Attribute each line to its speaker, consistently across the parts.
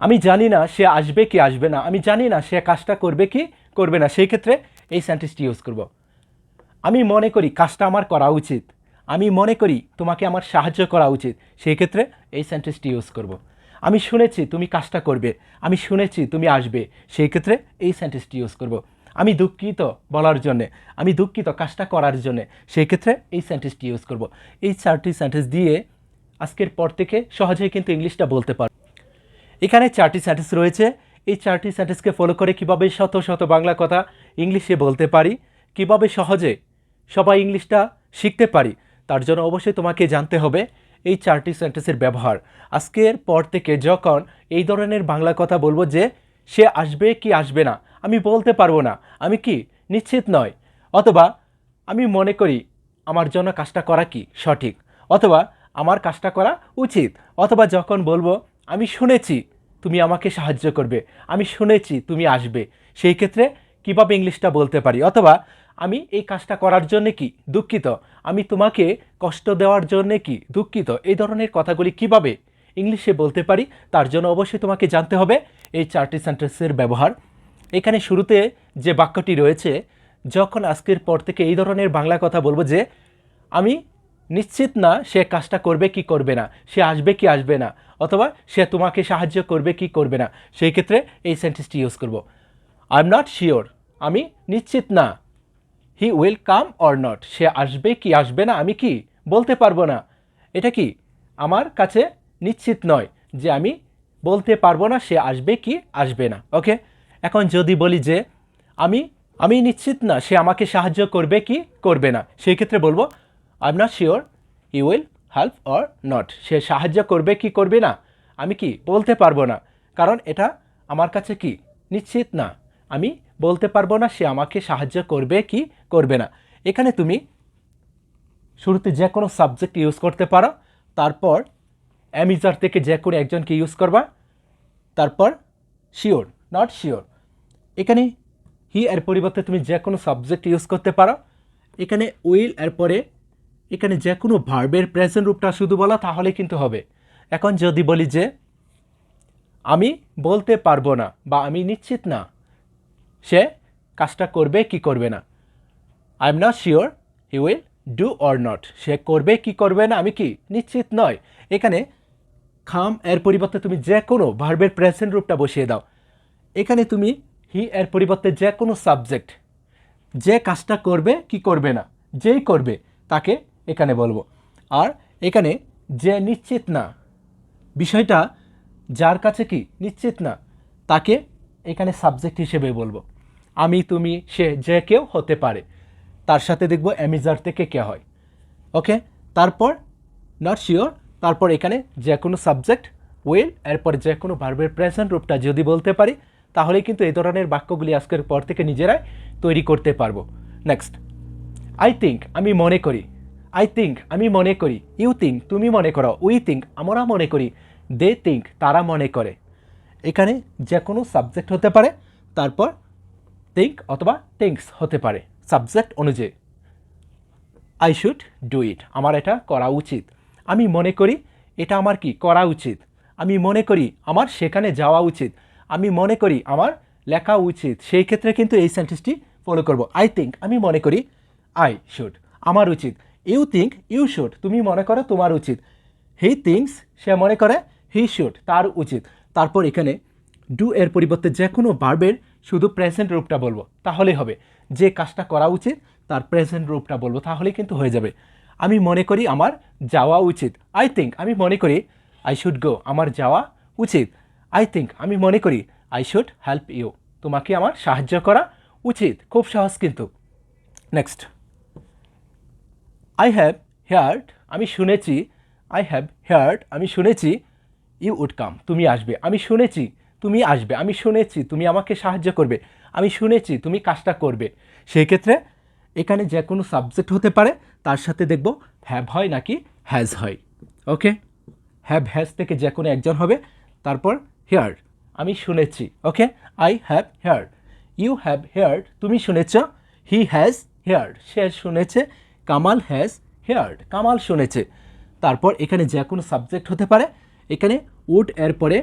Speaker 1: আমি জানি না সে আসবে কি আসবে না। আমি জানি না সে কাজটা করবে কি করবে না। সেই ক্ষেত্রে এই সেন্টেন্সটি ইউজ করব। আমি মনে করি কাজটা আমার করা উচিত। আমি মনে করি তোমাকে আমার সাহায্য করা উচিত। সেই ক্ষেত্রে এই সেন্টেন্সটি ইউজ করব। আমি শুনেছি তুমি কাজটা করবে। আমি শুনেছি তুমি আসবে। সেই ক্ষেত্রে এই সেন্টেন্সটি ইউজ করব। আমি দুঃখিত বলার জন্যে। আমি দুঃখিত কাজটা করার জন্যে। সেই ক্ষেত্রে এই সেন্টেন্সটি ইউজ করব। এই চারটি সেন্টেন্স দিয়ে আজকের পর থেকে সহজেই কিন্তু ইংলিশটা বলতে পারো এখানে চারটি সেন্টেন্স রয়েছে। এই চারটি সেন্টেন্সকে ফলো করে কীভাবে শত শত বাংলা কথা ইংলিশে বলতে পারি, কীভাবে সহজে সবাই ইংলিশটা শিখতে পারি, তার জন্য অবশ্যই তোমাকে জানতে হবে এই চারটি সেন্টেন্সের ব্যবহার। আজকের পর থেকে যখন এই ধরনের বাংলা কথা বলব যে সে আসবে কি আসবে না, আমি বলতে পারব না, আমি কি নিশ্চিত নয়, অথবা আমি মনে করি আমার জন্য কাজটা করা কি সঠিক, অথবা আমার কাজটা করা উচিত, অথবা যখন বলব আমি শুনেছি তুমি আমাকে সাহায্য করবে। আমি শুনেছি তুমি আসবে। সেই ক্ষেত্রে কীভাবে ইংলিশটা বলতে পারি? অথবা আমি এই কাজটা করার জন্য কি দুঃখিত? আমি তোমাকে কষ্ট দেওয়ার জন্য কি দুঃখিত? এই ধরনের কথাগুলি কীভাবে ইংলিশে বলতে পারি? তার জন্য অবশ্যই তোমাকে জানতে হবে এই চারটি সেন্টেন্সের ব্যবহার। এখানে শুরুতে যে বাক্যটি রয়েছে, যখন আজকের পর থেকে এই ধরনের বাংলা কথা বলব যে, আমি নিশ্চিত না সে কাজটা করবে কি করবে না, সে আসবে কি আসবে না, অথবা সে তোমাকে সাহায্য করবে কি করবে না, সেই ক্ষেত্রে এই সেন্টেন্সটি ইউজ করব। আই এম নট শিওর আমি নিশ্চিত না he will come or not সে আসবে কি আসবে না, আমি কি বলতে পারব না, এটা কি আমার কাছে নিশ্চিত নয় যে আমি বলতে পারব না সে আসবে কি আসবে না ওকে এখন যদি বলি যে আমি আমি নিশ্চিত না সে আমাকে সাহায্য করবে কি করবে না, সেই ক্ষেত্রে বলব I am not sure he will help or not সে সাহায্য করবে কি করবে না? আমি কি বলতে পারব না? কারণ এটা আমার কাছে কি? নিশ্চিত না। আমি বলতে পারব না সে আমাকে সাহায্য করবে কি করবে না। এখানে তুমি শুরুতে যে কোনো সাবজেক্ট ইউজ করতে পারো। তারপর অ্যামিজার থেকে যে কোনো একজনকে ইউজ করবা। তারপর শিওর নট শিওর এখানে হি এর পরিবর্তে তুমি যে কোনো সাবজেক্ট ইউজ করতে পারো। এখানে উইল এর পরে এখানে যে কোনো ভার্বের প্রেজেন্ট রূপটা শুধু বলা তাহলে কিন্তু হবে। এখন যদি বলি যে, আমি বলতে পারব না বা আমি নিশ্চিত না, সে কাজটা করবে কি করবে না। I am not sure he will do or not সে করবে কি করবে না আমি কি নিশ্চিত নয়। এখানে খাম এর পরিবর্তে তুমি যে কোনো ভার্বের প্রেজেন্ট রূপটা বসিয়ে দাও। এখানে তুমি হি এর পরিবর্তে যে কোনো সাবজেক্ট যে কাজটা করবে কি করবে না, যেই করবে, তাকে এখানে বলব। আর এখানে যে নিশ্চিত না, বিষয়টা যার কাছে কি নিশ্চিত না, তাকে এখানে সাবজেক্ট হিসেবে বলব। আমি, তুমি, সে, যে কেউ হতে পারে, তার সাথে দেখব অ্যামিজার থেকে কে হয়। ওকে তারপর নট শিওর তারপর এখানে যে কোনো সাবজেক্ট উইল এরপর যে কোনো ভার্বের প্রেজেন্ট রূপটা যদি বলতে পারি, তাহলে কিন্তু এই ধরনের বাক্যগুলি আজকের পর থেকে নিজেরাই তৈরি করতে পারব। নেক্সট আই থিঙ্ক আমি মনে করি আই থিঙ্ক আমি মনে করি। ইউ থিঙ্ক তুমি মনে করো। উই থিঙ্ক আমরা মনে করি। দে থিঙ্ক তারা মনে করে। এখানে যে কোনো সাবজেক্ট হতে পারে, তারপর থিঙ্ক অথবা থিঙ্কস হতে পারে। সাবজেক্ট অনুযায়ী। আই শুড ডু ইট আমার এটা করা উচিত। আমি মনে করি, এটা আমার কি? করা উচিত। আমি মনে করি, আমার সেখানে যাওয়া উচিত। আমি মনে করি, আমার লেখা উচিত। সেই ক্ষেত্রে কিন্তু এই সেন্টেন্সটি ফলো করব। আই থিঙ্ক আমি মনে করি আই শুড আমার উচিত। ইউ থিঙ্ক ইউ শুড তুমি মনে করো তোমার উচিত। হি থিঙ্কস সে মনে করে হি শুড তার উচিত। তারপর এখানে ডু এর পরিবর্তে যে কোনো ভার্বের শুধু প্রেজেন্ট রূপটা বলব, তাহলেই হবে। যে কাজটা করা উচিত, তার প্রেজেন্ট রূপটা বলব, তাহলেই কিন্তু হয়ে যাবে। আমি মনে করি আমার যাওয়া উচিত। আই থিঙ্ক আমি মনে করি আই শুড গো আমার যাওয়া উচিত। আই থিঙ্ক আমি মনে করি আই শুড হেল্প ইউ তোমাকে আমার সাহায্য করা উচিত। খুব সহজ কিন্তু। নেক্সট আই হ্যাভ হেয়ার্ড আমি শুনেছি আই হ্যাভ হেয়ার্ড আমি শুনেছি ইউ উড কাম তুমি আসবে, আমি শুনেছি, তুমি আসবে, আমি শুনেছি, তুমি আমাকে সাহায্য করবে, আমি শুনেছি, তুমি কাজটা করবে। সেই ক্ষেত্রে এখানে যে কোনো সাবজেক্ট হতে পারে, তার সাথে দেখব হ্যাভ হয় নাকি হ্যাজ হয়। ওকে হ্যাভ হ্যাজ থেকে যে কোনো একজন হবে, তারপর হেয়ার আমি শুনেছি। Okay I have heard you have heard তুমি শুনেছ হি হ্যাজ হেয়ার্ড সে শুনেছে কামাল হ্যাজ হেয়ার্ড কামাল শুনেছে। তারপর এখানে যে কোনো সাবজেক্ট হতে পারে, এখানে উড এর পরে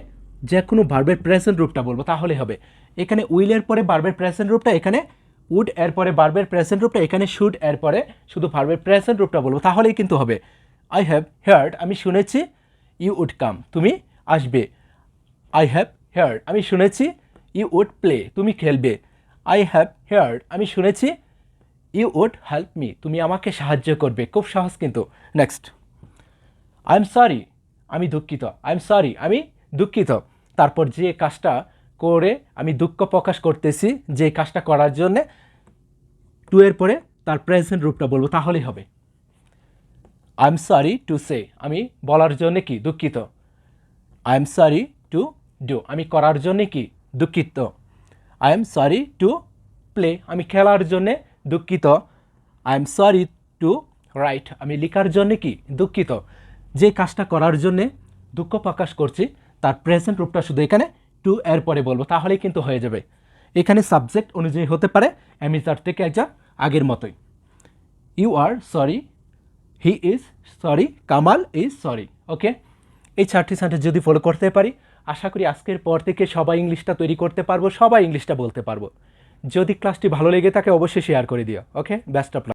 Speaker 1: যে কোনো ভার্বের প্রেজেন্ট রূপটা বলব, তাহলে হবে। এখানে উইলের পরে ভার্বের প্রেজেন্ট রূপটা, এখানে উড এর পরে ভার্বের প্রেজেন্ট রূপটা, এখানে শুড এর পরে শুধু ভার্বের প্রেজেন্ট রূপটা বলব, তাহলেই কিন্তু হবে। আই হ্যাভ হেয়ার্ড আমি শুনেছি ইউ উড কাম তুমি আসবে। আই হ্যাভ হেয়ার্ড আমি শুনেছি ইউ উড প্লে তুমি খেলবে। আই হ্যাভ হেয়ার্ড আমি শুনেছি ইউ উড হেল্প মি। তুমি আমাকে সাহায্য করবে। খুব সহজ কিন্তু। নেক্সট। আই এম সরি, আমি দুঃখিত। আই এম সরি, আমি দুঃখিত। তারপর যে কাজটা করে আমি দুঃখ প্রকাশ করতেছি, যে কাজটা করার জন্যে টু এর পরে তার প্রেজেন্ট রূপটা বলব, তাহলেই হবে। I am sorry to say, আমি বলার জন্যে কি? দুঃখিত। I am sorry to do, আমি করার জন্যে কি? দুঃখিত। I am sorry to play, আমি খেলার জন্যে দুঃখিত। I am sorry to write আমি লেখার জন্যে কি? দুঃখিত। যে কাজটা করার জন্যে দুঃখ প্রকাশ করছি, তার প্রেজেন্ট রূপটা শুধু এখানে টু এর পরে বলব। তাহলেই কিন্তু হয়ে যাবে। এখানে সাবজেক্ট অনুযায়ী হতে পারে আমি তার থেকে একজন আগের মতোই। You are sorry he is sorry Kamal is sorry okay এই চারটি সেন্টেন্স যদি ফলো করতে পারি, আশা করি আজকের পর থেকে সবাই ইংলিশটা তৈরি করতে পারব, সবাই ইংলিশটা বলতে পারব। যদি ক্লাসটি ভালো লেগে থাকে অবশ্যই শেয়ার করে দিও ওকে বেস্ট অফ